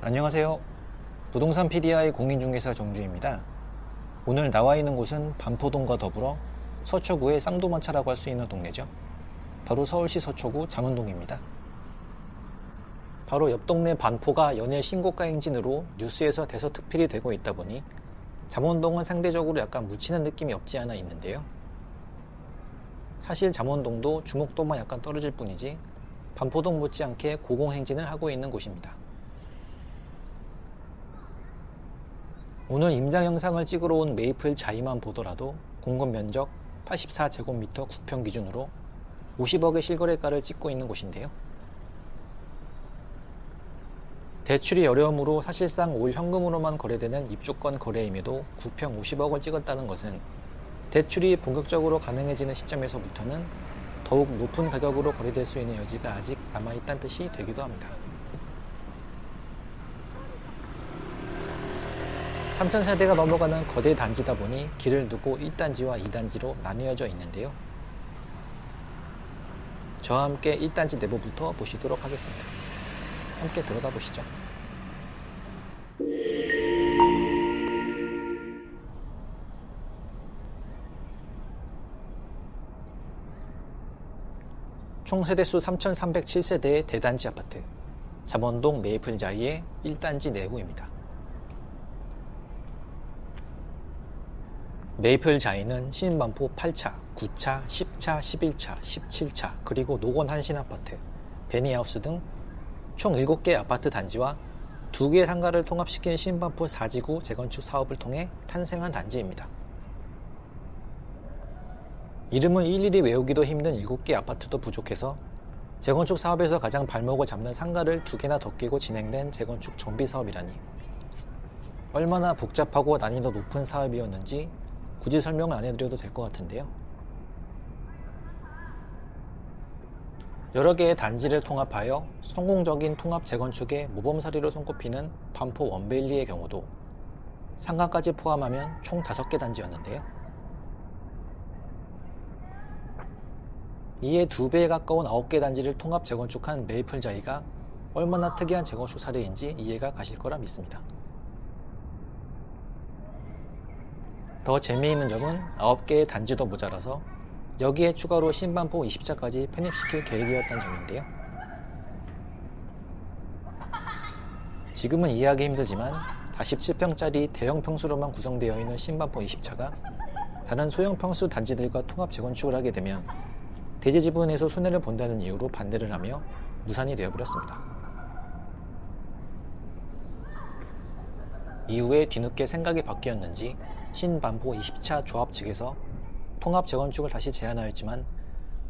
안녕하세요. 부동산 PDI 공인중개사 정주입니다. 오늘 나와 있는 곳은 반포동과 더불어 서초구의 쌍도마차라고 할 수 있는 동네죠. 바로 서울시 서초구 잠원동입니다. 바로 옆 동네 반포가 연일 신고가 행진으로 뉴스에서 대서특필이 되고 있다 보니 잠원동은 상대적으로 약간 묻히는 느낌이 없지 않아 있는데요. 사실 잠원동도 주목도만 약간 떨어질 뿐이지 반포동 못지않게 고공행진을 하고 있는 곳입니다. 오늘 임장 영상을 찍으러 온 메이플 자이만 보더라도 공급 면적 84제곱미터 국평 기준으로 50억의 실거래가를 찍고 있는 곳인데요. 대출이 어려움으로 사실상 올 현금으로만 거래되는 입주권 거래임에도 국평 50억을 찍었다는 것은 대출이 본격적으로 가능해지는 시점에서부터는 더욱 높은 가격으로 거래될 수 있는 여지가 아직 남아있다는 뜻이 되기도 합니다. 3,000세대가 넘어가는 거대 단지다 보니 길을 두고 1단지와 2단지로 나뉘어져 있는데요. 저와 함께 1단지 내부부터 보시도록 하겠습니다. 함께 들어가 보시죠. 총 세대수 3,307세대의 대단지 아파트, 잠원동 메이플 자이의 1단지 내부입니다. 메이플 자이는 신반포 8차, 9차, 10차, 11차, 17차, 그리고 노건 한신아파트, 베니하우스 등 총 7개 아파트 단지와 2개의 상가를 통합시킨 신반포 4지구 재건축 사업을 통해 탄생한 단지입니다. 이름을 일일이 외우기도 힘든 7개 아파트도 부족해서 재건축 사업에서 가장 발목을 잡는 상가를 두 개나 더 끼고 진행된 재건축 정비 사업이라니 얼마나 복잡하고 난이도 높은 사업이었는지 굳이 설명을 안 해드려도 될 것 같은데요. 여러 개의 단지를 통합하여 성공적인 통합 재건축의 모범 사례로 손꼽히는 반포 원베일리의 경우도 상가까지 포함하면 총 5개 단지였는데요. 이에 두 배에 가까운 9개 단지를 통합 재건축한 메이플자이가 얼마나 특이한 재건축 사례인지 이해가 가실 거라 믿습니다. 더 재미있는 점은 9개의 단지도 모자라서 여기에 추가로 신반포 20차까지 편입시킬 계획이었다는 점인데요. 지금은 이해하기 힘들지만 47평짜리 대형 평수로만 구성되어 있는 신반포 20차가 다른 소형 평수 단지들과 통합 재건축을 하게 되면 대지 지분에서 손해를 본다는 이유로 반대를 하며 무산이 되어버렸습니다. 이후에 뒤늦게 생각이 바뀌었는지 신반포 20차 조합 측에서 통합 재건축을 다시 제안하였지만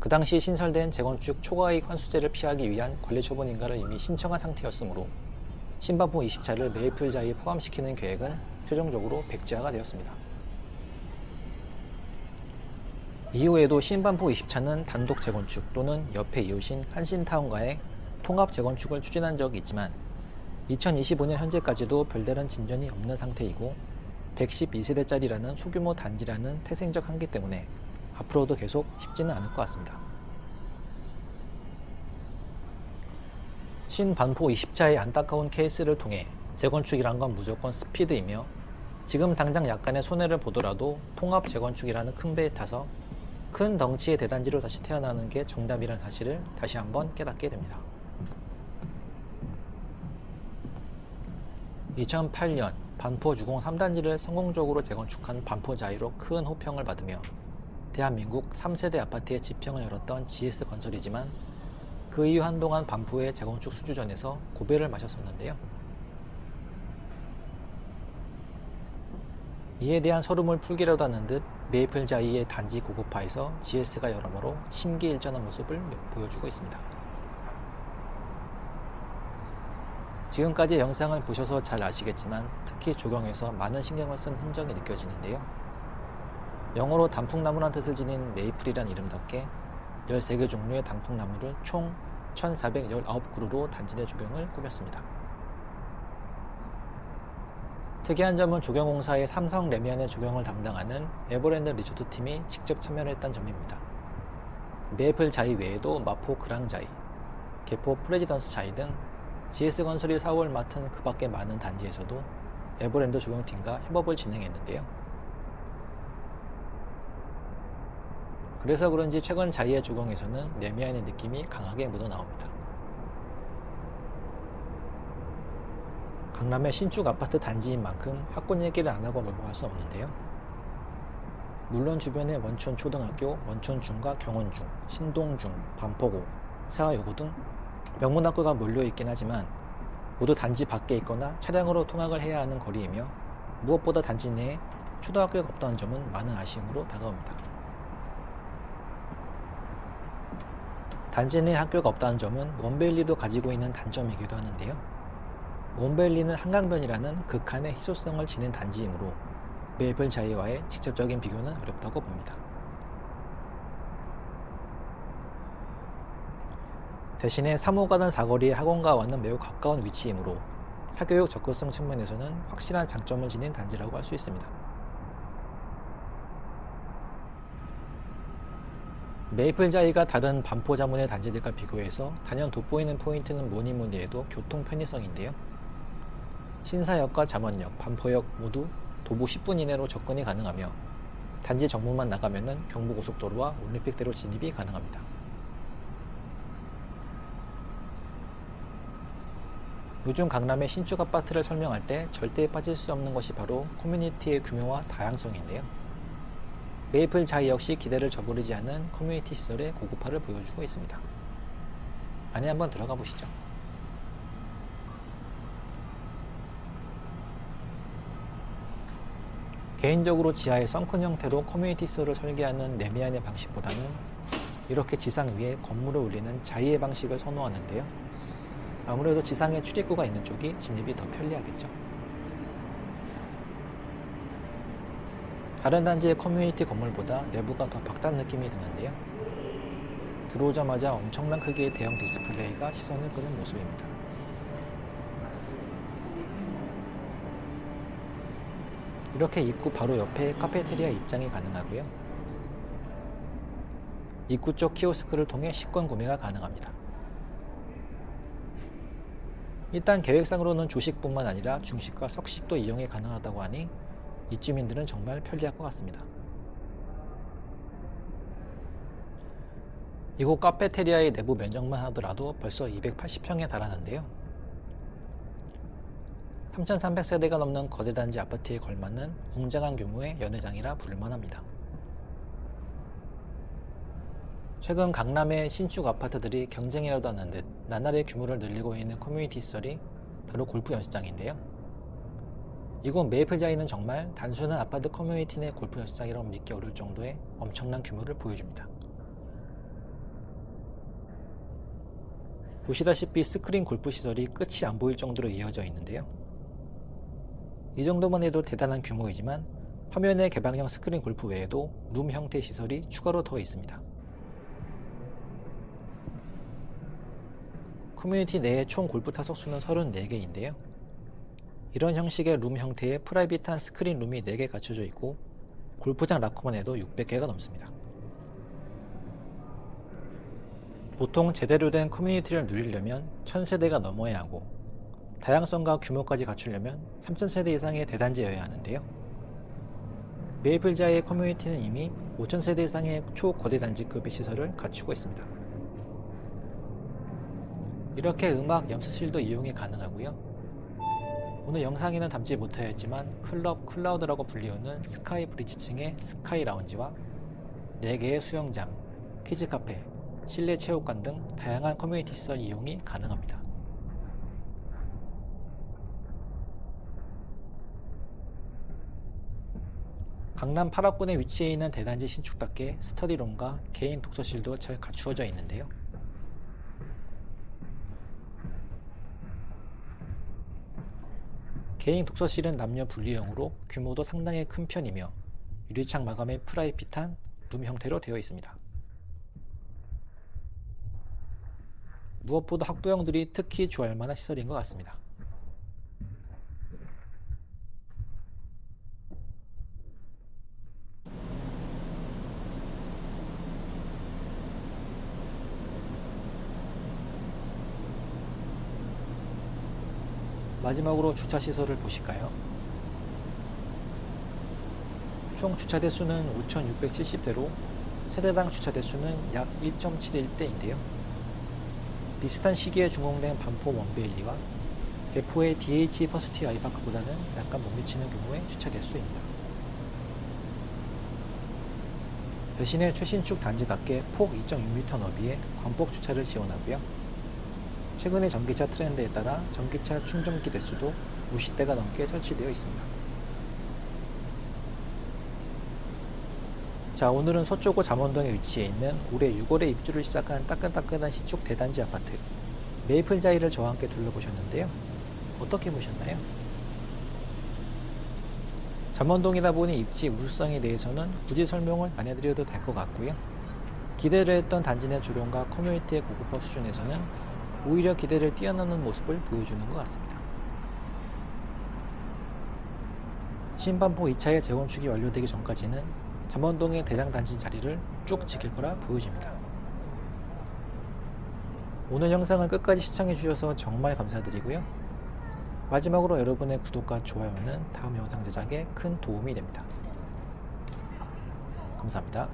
그 당시 신설된 재건축 초과이익 환수제를 피하기 위한 관리 처분 인가를 이미 신청한 상태였으므로 신반포 20차를 메이플자에 포함시키는 계획은 최종적으로 백지화가 되었습니다. 이후에도 신반포 20차는 단독 재건축 또는 옆에 이웃인 한신타운과의 통합 재건축을 추진한 적이 있지만 2025년 현재까지도 별다른 진전이 없는 상태이고 112세대짜리라는 소규모 단지라는 태생적 한계 때문에 앞으로도 계속 쉽지는 않을 것 같습니다. 신반포 20차의 안타까운 케이스를 통해 재건축이란 건 무조건 스피드이며 지금 당장 약간의 손해를 보더라도 통합 재건축이라는 큰 배에 타서 큰 덩치의 대단지로 다시 태어나는 게 정답이라는 사실을 다시 한번 깨닫게 됩니다. 2008년 반포 주공 3단지를 성공적으로 재건축한 반포자이로 큰 호평을 받으며 대한민국 3세대 아파트의 지평을 열었던 GS건설이지만 그 이후 한동안 반포의 재건축 수주전에서 고배를 마셨었는데요. 이에 대한 서름을 풀기라도 하는 듯 메이플 자이의 단지 고급화에서 GS가 여러모로 심기일전한 모습을 보여주고 있습니다. 지금까지 영상을 보셔서 잘 아시겠지만 특히 조경에서 많은 신경을 쓴 흔적이 느껴지는데요. 영어로 단풍나무란 뜻을 지닌 메이플이란 이름답게 13개 종류의 단풍나무를 총 1419그루로 단지 내 조경을 꾸몄습니다. 특이한 점은 조경공사의 삼성 레미안의 조경을 담당하는 에버랜드 리조트 팀이 직접 참여를 했다는 점입니다. 메이플 자이 외에도 마포 그랑 자이, 개포 프레지던스 자이 등 GS건설이 사업을 맡은 그 밖에 많은 단지에서도 에버랜드 조경팀과 협업을 진행했는데요. 그래서 그런지 최근 자이의 조경에서는 내미안의 느낌이 강하게 묻어나옵니다. 강남의 신축 아파트 단지인 만큼 학군 얘기를 안 하고 넘어갈 수 없는데요. 물론 주변에 원천 초등학교, 원천 중과 경원중, 신동중, 반포고, 세화여고 등 명문학교가 몰려 있긴 하지만 모두 단지 밖에 있거나 차량으로 통학을 해야 하는 거리이며 무엇보다 단지 내에 초등학교가 없다는 점은 많은 아쉬움으로 다가옵니다. 단지 내에 학교가 없다는 점은 원베일리도 가지고 있는 단점이기도 하는데요. 원베일리는 한강변이라는 극한의 희소성을 지닌 단지이므로 메이플 자이와의 직접적인 비교는 어렵다고 봅니다. 대신에 사무가든 사거리의 학원가와는 매우 가까운 위치이므로 사교육 접근성 측면에서는 확실한 장점을 지닌 단지라고 할 수 있습니다. 메이플 자이가 다른 반포 자문의 단지들과 비교해서 단연 돋보이는 포인트는 뭐니 뭐니 해도 교통 편의성인데요. 신사역과 잠원역, 반포역 모두 도보 10분 이내로 접근이 가능하며 단지 정문만 나가면 경부고속도로와 올림픽대로 진입이 가능합니다. 요즘 강남의 신축 아파트를 설명할 때 절대 빠질 수 없는 것이 바로 커뮤니티의 규모와 다양성인데요. 메이플 자이 역시 기대를 저버리지 않는 커뮤니티 시설의 고급화를 보여주고 있습니다. 안에 한번 들어가 보시죠. 개인적으로 지하에 썬큰 형태로 커뮤니티 시설을 설계하는 네미안의 방식보다는 이렇게 지상 위에 건물을 올리는 자이의 방식을 선호하는데요. 아무래도 지상에 출입구가 있는 쪽이 진입이 더 편리하겠죠. 다른 단지의 커뮤니티 건물보다 내부가 더 박단 느낌이 드는데요. 들어오자마자 엄청난 크기의 대형 디스플레이가 시선을 끄는 모습입니다. 이렇게 입구 바로 옆에 카페테리아 입장이 가능하고요. 입구 쪽 키오스크를 통해 식권 구매가 가능합니다. 일단 계획상으로는 조식뿐만 아니라 중식과 석식도 이용이 가능하다고 하니 입주민들은 정말 편리할 것 같습니다. 이곳 카페테리아의 내부 면적만 하더라도 벌써 280평에 달하는데요. 3,300세대가 넘는 거대 단지 아파트에 걸맞는 웅장한 규모의 연회장이라 부를만합니다. 최근 강남의 신축 아파트들이 경쟁이라도 하는 듯 나날의 규모를 늘리고 있는 커뮤니티 시설이 바로 골프 연습장인데요. 이곳 메이플자이는 정말 단순한 아파트 커뮤니티 내 골프 연습장이라고 믿기 어려울 정도의 엄청난 규모를 보여줍니다. 보시다시피 스크린 골프 시설이 끝이 안 보일 정도로 이어져 있는데요. 이 정도만 해도 대단한 규모이지만 화면에 개방형 스크린 골프 외에도 룸 형태 시설이 추가로 더 있습니다. 커뮤니티 내에 총 골프 타석 수는 34개인데요. 이런 형식의 룸 형태의 프라이빗한 스크린 룸이 4개 갖춰져 있고 골프장 라커만 해도 600개가 넘습니다. 보통 제대로 된 커뮤니티를 누리려면 1000세대가 넘어야 하고 다양성과 규모까지 갖추려면 3000세대 이상의 대단지여야 하는데요. 메이플자의 커뮤니티는 이미 5000세대 이상의 초거대 단지급의 시설을 갖추고 있습니다. 이렇게 음악 연습실도 이용이 가능하고요. 오늘 영상에는 담지 못하였지만 클럽 클라우드라고 불리우는 스카이 브리지 층의 스카이 라운지와 4개의 수영장, 키즈 카페, 실내 체육관 등 다양한 커뮤니티 시설 이용이 가능합니다. 강남 8합군에 위치해 있는 대단지 신축답게 스터디룸과 개인 독서실도 잘 갖추어져 있는데요. 개인 독서실은 남녀 분리형으로 규모도 상당히 큰 편이며 유리창 마감에 프라이빗한 룸 형태로 되어 있습니다. 무엇보다 학부형들이 특히 좋아할 만한 시설인 것 같습니다. 마지막으로 주차 시설을 보실까요? 총 주차 대수는 5,670대로 세대당 주차 대수는 약 1.71대인데요. 비슷한 시기에 준공된 반포 원베일리와 대포의 DH 퍼스티 아이파크보다는 약간 못 미치는 경우의 주차 대수입니다. 대신에 최신축 단지답게 폭 2.6m 너비의 광폭 주차를 지원하고요. 최근의 전기차 트렌드에 따라 전기차 충전기 대수도 50대가 넘게 설치되어 있습니다. 자, 오늘은 서초구 잠원동에 위치해 있는 올해 6월에 입주를 시작한 따끈따끈한 시축 대단지 아파트 메이플자이를 저와 함께 둘러보셨는데요. 어떻게 보셨나요? 잠원동이다 보니 입지 우수성에 대해서는 굳이 설명을 안 해드려도 될 것 같고요. 기대를 했던 단지 내 조령과 커뮤니티의 고급화 수준에서는 오히려 기대를 뛰어넘는 모습을 보여주는 것 같습니다. 신반포 2차의 재건축이 완료되기 전까지는 잠원동의 대장단지 자리를 쭉 지킬 거라 보여집니다. 오늘 영상을 끝까지 시청해주셔서 정말 감사드리고요. 마지막으로 여러분의 구독과 좋아요는 다음 영상 제작에 큰 도움이 됩니다. 감사합니다.